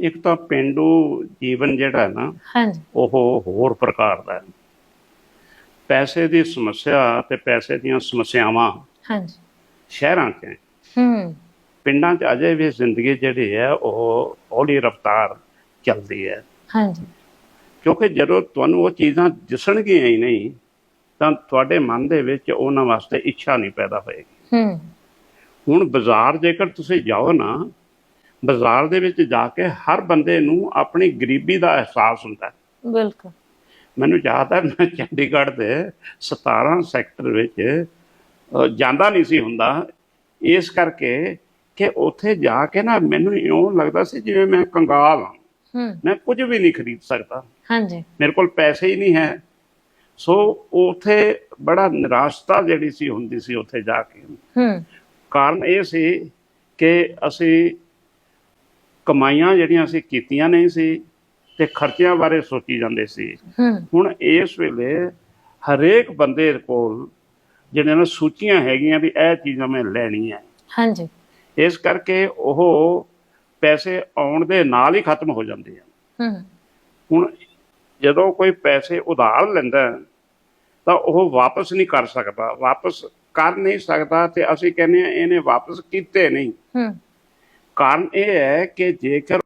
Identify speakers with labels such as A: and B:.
A: ਇੱਕ ਤਾਂ ਪਿੰਡੂ ਜੀਵਨ ਜਿਹੜਾ ਹੈ ਨਾ
B: ਹਾਂਜੀ।
A: ਉਹ ਹੋਰ ਪ੍ਰਕਾਰ ਦਾ ਹੈ। ਪੈਸੇ ਦੀ ਸਮੱਸਿਆ ਤੇ ਪੈਸੇ ਦੀਆਂ ਸਮੱਸਿਆਵਾਂ
B: ਹਾਂਜੀ।
A: ਸ਼ਹਿਰਾਂ 'ਚ ਹੈ।
B: ਹੂੰ।
A: ਪਿੰਡਾਂ 'ਚ ਅਜੇ ਵੀ ਜ਼ਿੰਦਗੀ ਜਿਹੜੀ ਹੈ ਉਹ ਹੌਲੀ ਰਫ਼ਤਾਰ ਚੱਲਦੀ ਹੈ।
B: ਹਾਂਜੀ।
A: ਕਿਉਂਕਿ ਜਦੋਂ ਤੁਹਾਨੂੰ ਉਹ ਚੀਜ਼ਾਂ ਦਿਸਣਗੀਆਂ ਹੀ ਨਹੀਂ ਤਾਂ ਤੁਹਾਡੇ ਮਨ ਦੇ ਵਿੱਚ ਉਹਨਾਂ ਵਾਸਤੇ ਇੱਛਾ ਨਹੀਂ ਪੈਦਾ ਹੋਏਗੀ।
B: ਹੂੰ।
A: ਹੁਣ ਬਾਜ਼ਾਰ ਜੇਕਰ ਤੁਸੀਂ ਜਾਓ ਨਾ ਬਾਜ਼ਾਰ ਦੇ ਵਿੱਚ ਜਾ ਕੇ ਹਰ ਬੰਦੇ ਨੂੰ ਆਪਣੀ ਗਰੀਬੀ ਦਾ ਅਹਿਸਾਸ ਹੁੰਦਾ।
B: ਬਿਲਕੁਲ।
A: ਮੈਨੂੰ ਯਾਦ ਹੈ ਮੈਂ ਚੰਡੀਗੜ੍ਹ ਦੇ 17 ਸੈਕਟਰ ਵਿੱਚ ਜਾਂਦਾ ਨਹੀਂ ਸੀ ਹੁੰਦਾ। ਇਸ ਕਰਕੇ ਕਿ ਉੱਥੇ ਜਾ ਕੇ ਨਾ ਮੈਨੂੰ ਇਉਂ ਲੱਗਦਾ ਸੀ ਜਿਵੇਂ ਮੈਂ ਕੰਗਾਲ ਹੂੰ। ਮੈਂ ਕੁਝ ਵੀ ਨਹੀਂ ਖਰੀਦ ਸਕਦਾ।
B: ਹਾਂਜੀ।
A: ਮੇਰੇ ਕੋਲ ਪੈਸੇ ਹੀ ਨਹੀਂ ਹੈ। ਸੋ ਉੱਥੇ ਬੜਾ ਨਿਰਾਸ਼ਤਾ ਜਿਹੜੀ ਸੀ ਹੁੰਦੀ ਸੀ ਉੱਥੇ ਜਾ ਕੇ।
B: ਹੂੰ।
A: ਕਾਰਨ ਇਹ ਸੀ ਕਿ ਅਸੀਂ ਕਮਾਈਆਂ ਜਿਹੜੀਆਂ ਅਸੀਂ ਕੀਤੀਆਂ ਨਹੀਂ ਸੀ ਤੇ ਖਰਚਿਆਂ ਬਾਰੇ ਸੋਚੀ ਜਾਂਦੇ ਸੀ। ਹੁਣ ਇਸ ਵੇਲੇ ਹਰੇਕ ਬੰਦੇ ਕੋਲ ਜਿਹੜੇ ਨਾ ਸੂਚੀਆਂ ਹੈਗੀਆਂ ਵੀ ਇਹ ਚੀਜ਼ਾਂ ਮੈਂ ਲੈਣੀਆਂ।
B: ਹਾਂਜੀ।
A: ਇਸ ਕਰਕੇ ਉਹ ਪੈਸੇ ਆਉਣ ਦੇ ਨਾਲ ਹੀ ਖਤਮ ਹੋ ਜਾਂਦੇ ਆ। ਹੁਣ ਜਦੋਂ ਕੋਈ ਪੈਸੇ ਉਧਾਰ ਲੈਂਦਾ ਤਾਂ ਉਹ ਵਾਪਸ ਨਹੀਂ ਕਰ ਸਕਦਾ। ਵਾਪਸ ਕਰ ਨਹੀਂ ਸਕਦਾ ਤੇ ਅਸੀਂ ਕਹਿੰਦੇ ਆ ਇਹਨੇ ਵਾਪਸ ਕੀਤੇ ਨਹੀਂ।
B: ਹੂੰ।
A: ਕਾਰਨ ਇਹ ਹੈ ਕਿ ਜੇਕਰ